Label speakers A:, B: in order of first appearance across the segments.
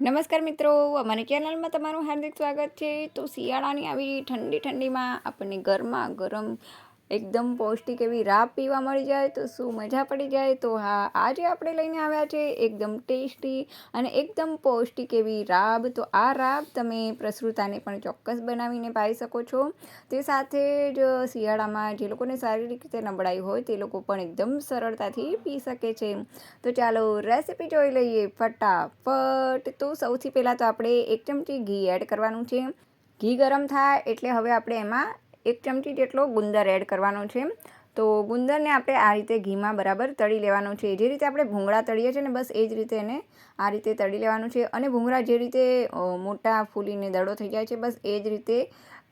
A: નમસ્કાર મિત્રો, અમારી ચેનલમાં તમારું હાર્દિક સ્વાગત છે. તો શિયાળાની આવી ઠંડી ઠંડીમાં આપણને ગરમા ગરમ એકદમ પૌષ્ટિક એવી રાબ પીવા મળી જાય તો શું મજા પડી જાય? તો હા, આજે આપણે લઈને આવ્યા છે એકદમ ટેસ્ટી અને એકદમ પૌષ્ટિક એવી રાબ. તો આ રાબ તમે પ્રસૃતાને પણ ચોક્કસ બનાવીને પાઈ શકો છો. તે સાથે જ શિયાળામાં જે લોકોને શારીરિક રીતે નબળાઈ હોય તે લોકો પણ એકદમ સરળતાથી પી શકે છે. તો ચાલો રેસીપી જોઈ લઈએ ફટાફટ. તો સૌથી પહેલાં તો આપણે એક ચમચી ઘી એડ કરવાનું છે. ઘી ગરમ થાય એટલે હવે આપણે એમાં એક ચમચી જેટલો ગુંદર એડ કરવાનો છે. તો ગુંદરને આપણે આ રીતે ઘીમાં બરાબર તળી લેવાનું છે. જે રીતે આપણે ભૂંગળા તળીએ છીએ ને, બસ એ જ રીતે એને આ રીતે તળી લેવાનું છે. અને ભૂંગળા જે રીતે મોટા ફૂલીને દડો થઈ જાય છે, બસ એ જ રીતે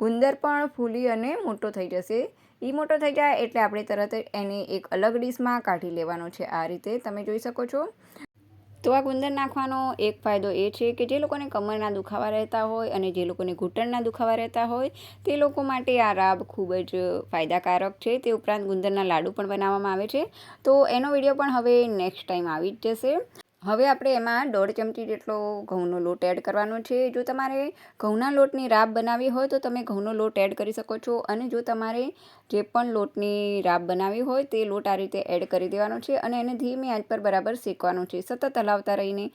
A: ગુંદર પણ ફૂલી અને મોટો થઈ જશે. એ મોટો થઈ જાય એટલે આપણે તરત એને એક અલગ ડીશમાં કાઢી લેવાનો છે આ રીતે. તમે જોઈ શકો છો. તો આ ગુંદર નાખવાનો એક ફાયદો એ છે કે જે લોકોને કમરના દુખાવા રહેતા હોય અને જે લોકોને ઘૂંટણના દુખાવા રહેતા હોય, તે લોકો માટે આ રાબ ખૂબ જ ફાયદાકારક છે. તે ઉપરાંત ગુંદરના લાડુ પણ બનાવવામાં આવે છે. તો એનો વીડિયો પણ હવે નેક્સ્ટ ટાઈમ આવી જ જશે. હવે આપણે એમાં દોઢ ચમચી જેટલો ઘઉંનો લોટ એડ કરવાનો છે. જો તમારે ઘઉંના લોટની રાબ બનાવવી હોય તો તમે ઘઉંનો લોટ એડ કરી શકો છો. અને જો તમારે જે પણ લોટની રાબ બનાવવી હોય તે લોટ આ રીતે એડ કરી દેવાનો છે અને એને ધીમી આંચ પર બરાબર શેકવાનો છે. સતત હલાવતા રહીને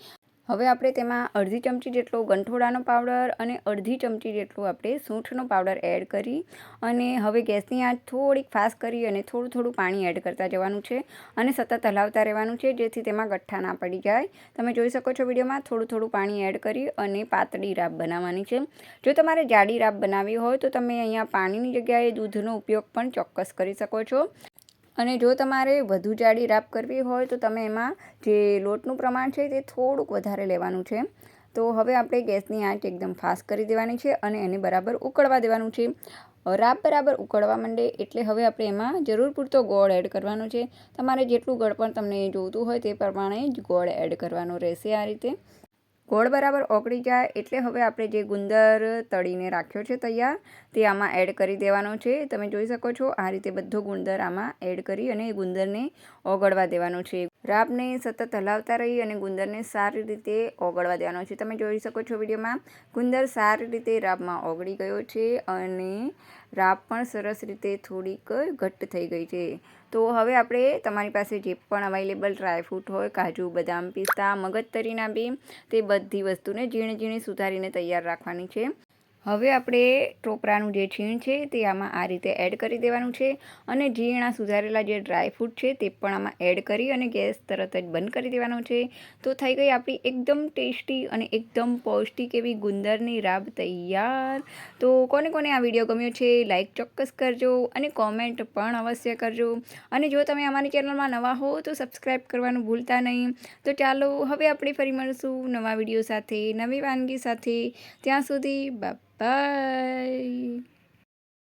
A: હવે આપણે તેમાં અડધી ચમચી જેટલો ગંઠોડાનો પાવડર અને અડધી ચમચી જેટલો આપણે સૂંઠનો પાવડર એડ કરી અને હવે ગેસની આંચ થોડીક ફાસ્ટ કરી અને થોડું થોડું પાણી એડ કરતા જવાનું છે અને સતત હલાવતા રહેવાનું છે જેથી તેમાં ગઠ્ઠા ના પડી જાય. તમે જોઈ શકો છો વિડીયોમાં થોડું થોડું પાણી એડ કરી અને પાતળી રાબ બનાવવાની છે. જો તમારે જાડી રાબ બનાવવી હોય તો તમે અહીંયા પાણીની જગ્યાએ દૂધનો ઉપયોગ પણ ચોક્કસ કરી શકો છો. અને જો તમારે વધુ જાડી રાબ કરવી હોય તો તમે એમાં જે લોટનું પ્રમાણ છે તે થોડુંક વધારે લેવાનું છે. તો હવે આપણે ગેસની આંચ એકદમ ફાસ્ટ કરી દેવાની છે અને એને બરાબર ઉકળવા દેવાનું છે. રાબ બરાબર ઉકળવા માંડે એટલે હવે આપણે એમાં જરૂર પૂરતો ગોળ એડ કરવાનો છે. તમારે જેટલું ગળપણ તમને જોઈતું હોય તે પ્રમાણે જ ગોળ એડ કરવાનો રહેશે આ રીતે. ગોળ બરાબર ઓગળી જાય એટલે હવે આપણે જે ગુંદર તળીને રાખ્યો છે તૈયાર, તે આમાં એડ કરી દેવાનો છે. તમે જોઈ શકો છો, આ રીતે બધો ગુંદર આમાં એડ કરી અને ગુંદરને ઓગળવા દેવાનો છે. રાબને સતત હલાવતા રહી અને ગુંદરને સારી રીતે ઓગળવા દેવાનો છે. તમે જોઈ શકો છો વિડીયોમાં, ગુંદર સારી રીતે રાબમાં ઓગળી ગયો છે અને રાબ પણ સરસ રીતે થોડીક ઘટ્ટ થઈ ગઈ છે. તો હવે આપણે તમારી પાસે જે પણ અવેલેબલ ડ્રાયફ્રૂટ હોય, કાજુ, બદામ, પિસ્તા, મગજતરીના બી, તે બધી વસ્તુને ઝીણી ઝીણી સુધારીને તૈયાર રાખવાની છે. હવે આપણે ટોપરાનું જે છીણ છે તે આમાં આ રીતે એડ કરી દેવાનું છે અને ઝીણા સુધારેલા જે ડ્રાયફ્રૂટ છે તે પણ આમાં એડ કરી અને ગેસ તરત જ બંધ કરી દેવાનો છે. તો થઈ ગઈ આપણી એકદમ ટેસ્ટી અને એકદમ પૌષ્ટિક એવી ગુંદરની રાબ તૈયાર. તો કોને કોને આ વીડિયો ગમ્યો છે લાઇક ચોક્કસ કરજો અને કોમેન્ટ પણ અવશ્ય કરજો. અને જો તમે અમારી ચેનલમાં નવા હો તો સબસ્ક્રાઈબ કરવાનું ભૂલતા નહીં. તો ચાલો હવે આપણે ફરી મળશું નવા વીડિયો સાથે, નવી વાનગી સાથે. ત્યાં સુધી બાપ Bye.